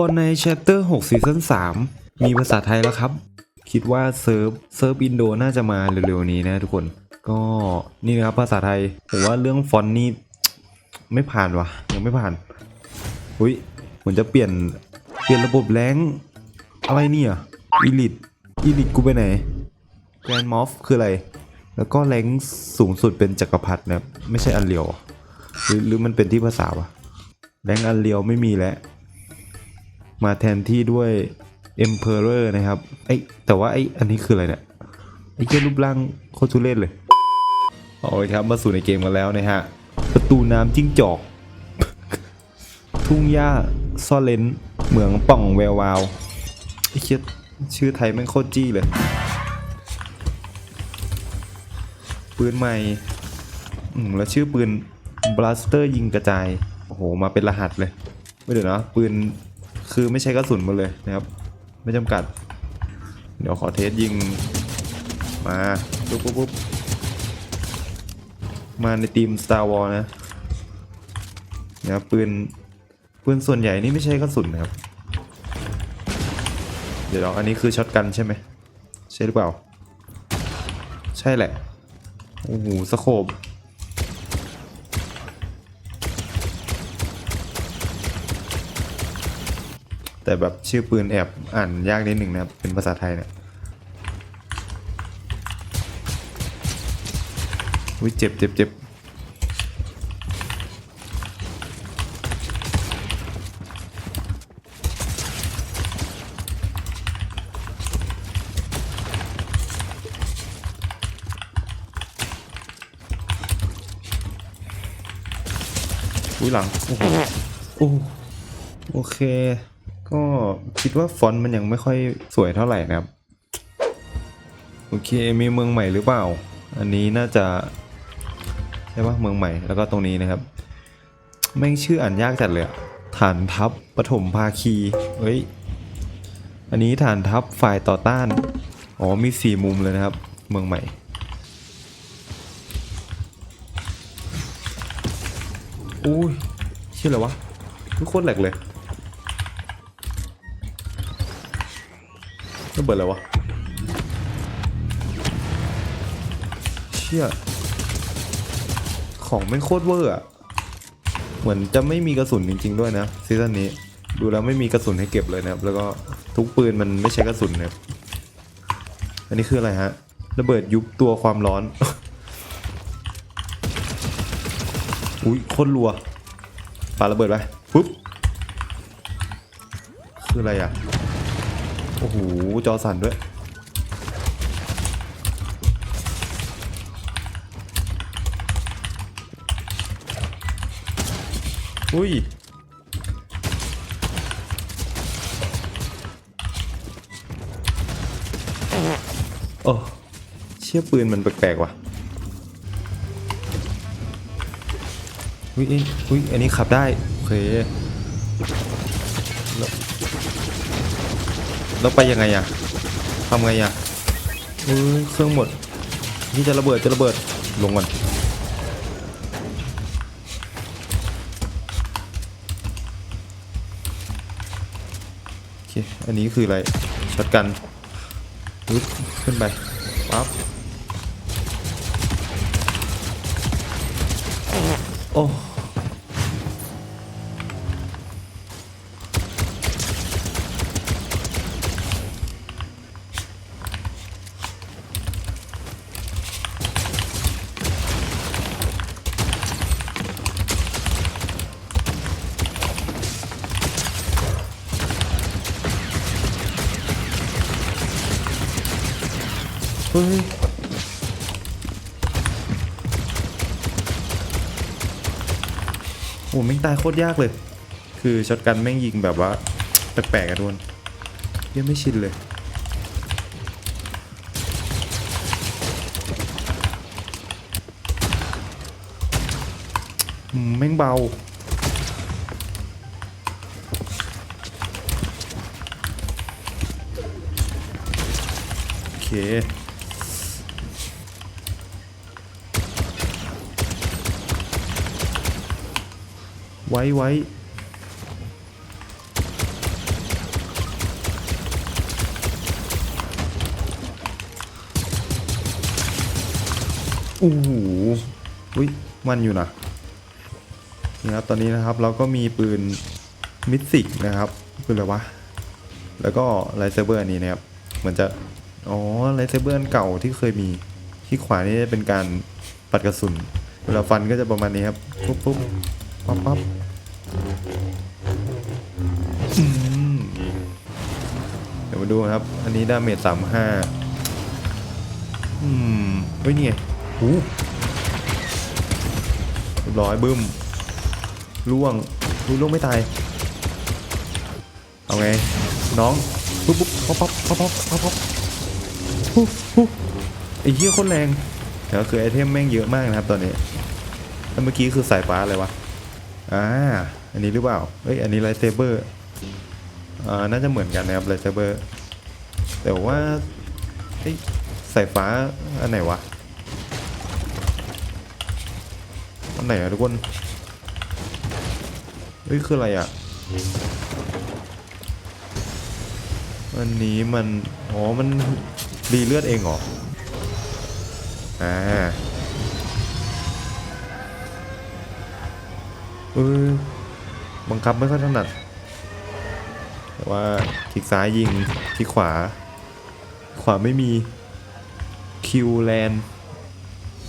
ก่อนใน Chapter 6 Season 3 มีภาษาไทยแล้วครับ คิดว่าเซิร์ฟเซิร์ฟอินโดน่าจะมาเร็วๆนี้นะทุกคน ก็นี่นะครับภาษาไทย ผมว่าเรื่องฟอนต์นี่ไม่ผ่านวะยังไม่ผ่าน อุ้ยเหมือนจะเปลี่ยนเปลี่ยนระบบแรงอะไรเนี่ยอีลิทอีลิทกูไปไหนแกรนมอฟคืออะไร แล้วก็แรงสูงสุดเป็นจักรพรรดินะครับไม่ใช่อันเลียวหรือหรือมันเป็นที่ภาษาวะแรงอันเลียวไม่มีแล้ว มาแทนที่ด้วย Emperor นะครับไอยแต่ว่าไออันนี้คืออะไรเนี่ยไอ้เจ้ารูปร่างโคตรทุเรศเลยเอาเลยครับมาสู่ในเกมกันแล้วนะฮะประตูน้ำจิ้งจอก ทุ่งหญ้าซ่อนเลนเหมืองป่องแวววาวไอ้เชี่ยชื่อไทยแม่งโคตรจี้เลยปืนใหม่อืมแล้วชื่อปืนบลาสเตอร์ยิงกระจาย โอ้โห มาเป็นรหัสเลย ไม่เดี๋ยวนะ ปืน คือไม่ใช้กระสุนหมดเลยนะครับ ไม่จำกัด เดี๋ยวขอเทสยิง มาปุ๊บปุ๊บปุ๊บมาในทีม Star Wars นะนะครับปืนปืนส่วนใหญ่นี่ไม่ใช่กระสุนนะครับ เดี๋ยวอันนี้คือช็อตกันใช่ไหมใช่หรือเปล่า ใช่แหละ โอ้โหสโคบ แต่แบบชื่อปืนแอบอ่านยากนิดหนึ่งนะครับ เป็นภาษาไทยเนี่ยอุ้ยเจ็บเจ็บเจ็บอุ้ยหลัง โอ้โหโอโอเค ก็คิดว่าฟอนต์มันยังไม่ค่อยสวยเท่าไหร่นะครับ โอเคมีเมืองใหม่หรือเปล่า อันนี้น่าจะใช่ปะเมืองใหม่แล้วก็ตรงนี้นะครับ แม่งชื่ออ่านยากจัดเลยอะฐานทัพปฐมภาคีเฮ้ยอันนี้ฐานทัพฝ่ายต่อต้าน อ๋อ มีสี่มุมเลยนะครับ เมืองใหม่ อุ้ย ชื่ออะไรวะโคตรแหลกเลย ระเบิดอะไรวะ เชี่ย ของไม่โคตรเวอร์อะเหมือนจะไม่มีกระสุนจริง ๆ ด้วยนะซีซั่นนี้ ดูแล้วไม่มีกระสุนให้เก็บเลยนะครับ แล้วก็ทุกปืนมันไม่ใช้กระสุนนะครับ อันนี้คืออะไรฮะ ระเบิดยุบตัวความร้อน อุ้ยโคตรรัวปาระเบิดไปปุ๊บ คืออะไรอะ โอ้โห จอสั่นด้วย อุ้ย โอ้เชี่ยปืนมันแปลกๆว่ะ อุ้ยอุ้ยอันนี้ขับได้ โอเค แล้วไปยังไงอะทำไงอะเฮ้ยเครื่องหมด นี่จะระเบิดจะระเบิดลงก่อนโอเคอันนี้คืออะไรช็อตกันปึ๊บขึ้นไปปั๊บโอ้ ฮ้ยโอ้แม่งตายโคตรยากเลย คือช็อตกันแม่งยิงแบบว่าแปลกๆอะทุกคนยังไม่ชินเลยแม่งเบาโอเค ไว้ไว้โอ้โหอุ้ยมันอยู่นะนี่ครับตอนนี้นะครับเราก็มีปืนมิสิกนะครับปืนอะไรวะ แล้วก็ไลเซเบอร์นนี้นะครับ เหมือนจะ อ๋อไลเซเบอร์เก่าที่เคยมีที่ขวานี่เป็นการปัดกระสุน เวลาฟันก็จะประมาณนี้ครับ ปุ๊บ ปั๊บปั๊บอืมเดี๋ยวมาดูครับ อันนี้ดาเมจสามห้าอืมเฮ้ยนี่ไงโอ้เรียบร้อยบึ้มล่วงรู้ล่วงไม่ตาย เอาไง น้อง ปุ๊บปุ๊บป๊อปป๊อปป๊อปป๊อปป๊อปป๊อปปุ๊บปุ๊บไอ้เหี้ยโคตรแรงแต่ก็คือไอเทมแม่งเยอะมากนะครับตอนนี้แล้วเมื่อกี้คือสายฟ้าอะไรวะ อ่าอันนี้หรือเปล่าเอ้ยอันนี้ไลท์เซเบอร์อ่าน่าจะเหมือนกันนะครับไลท์เซเบอร์แต่ว่าเอ้ยสายฟ้าอันไหนวะอันไหนอะทุกคนเฮ้ยคืออะไรอะอันนี้มัน อ๋อ มันรีเลือดเองเหรอ อ่า ออบังคับไม่ค่อยถนัดแต่ว่าคลิกซ้ายยิงคลิกขวา ขวาไม่มีคิวแลน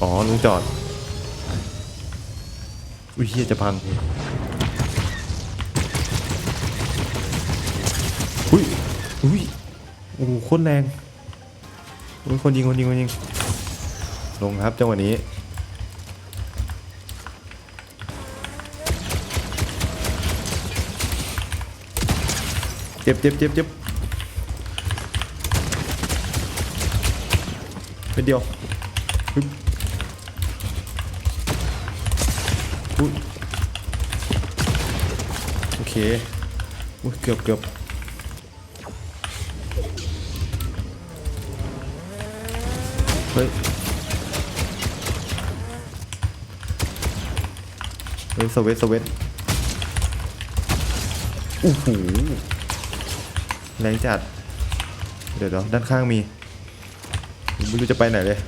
อ๋อลุงจอด อุ้ยเฮียจะพังอุ้ยอุ้ยโอ้โหโคตรแรงโอ้ยคนยิงคนยิงคนยิงลงครับจังหวะนี้ เจ็บเจ็บเจ็บเจ็บเป็นเดียวอุ้ยโอเคอุ้ยเกือบเกือบเฮ้ยเฮ้ยสเวตสเวตโอ้โห แรงจัด เดี๋ยวเดี๋ยวด้านข้างมีไม่รู้จะไปไหนเลย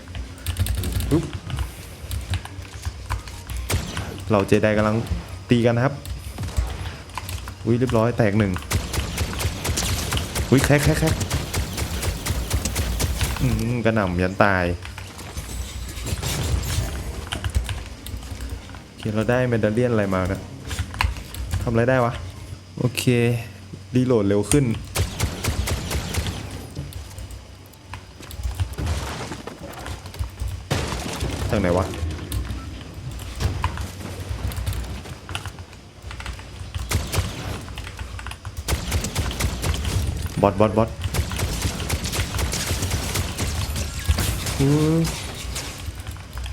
ปุ๊บเราเจไดกำลังตีกันนะครับ อุ้ยเรียบร้อยแตกหนึ่งอุ้ยแคกแคกแคกอืมกระหน่ำยันตายโอเคเราได้เมดัลเลียนอะไรมานะทำอะไรได้วะ โอเค รีโหลดเร็วขึ้นากไหนวะบอทบอทบอท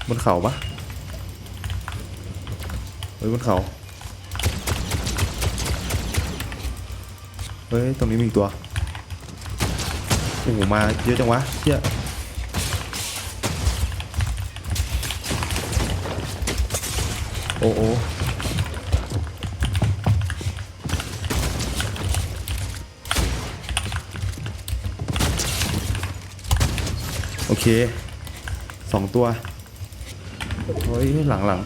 บนเขาปะเฮ้ยบนเขาเฮ้ย ตรงนี้มีอีกตัวโอ้โหมาเยอะจังวะเชี่ย อ้โอ้โอเคสองตัวเฮ้ยหลังหลัง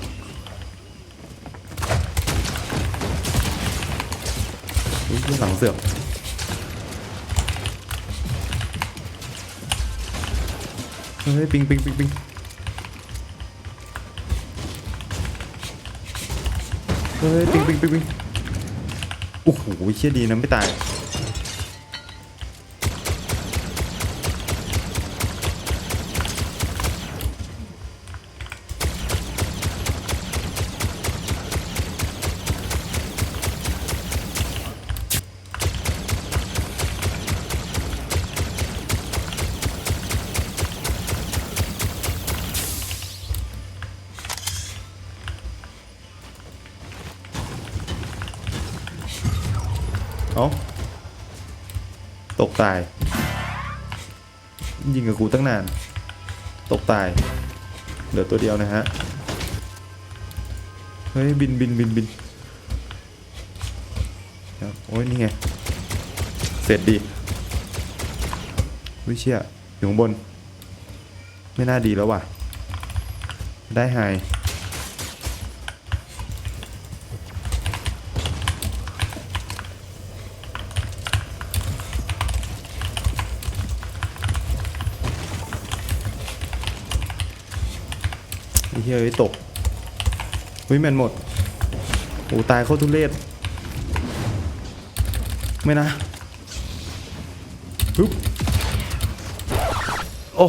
เฮ้ยหลังเสือกเฮ้ยปิงปิงปิงปิง เฮ้ยปิงปิงปิงปิงโอ้โหเชี่ยดีนะไม่ตาย เอาตกตาย ยิงกับกูตั้งนาน ตกตาย เหลือตัวเดียวนะฮะ เฮ้ย บินบินบินบินโอ้ย นี่ไง เสร็จดีวิเชียอยู่ข้างบน ไม่น่าดีแล้วว่ะ ได้หี้ย เอ้ยตกวิแมนหมดโอ้ตายโคตรทุเรศไม่นะฮึบโอ้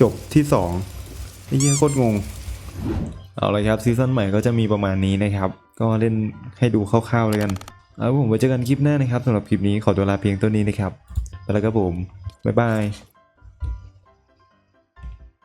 จบที่สองไอ้เหี้ยโคตรงง เอาเลยครับซีซั่นใหม่ก็จะมีประมาณนี้นะครับ ก็เล่นให้ดูคร่าวๆเลยกันเอาผมไว้เจอกันคลิปหน้านะครับสำหรับคลิปนี้ขอตัวลาเพียงเท่านี้นะครับไปแล้วครับผม บ๊ายบาย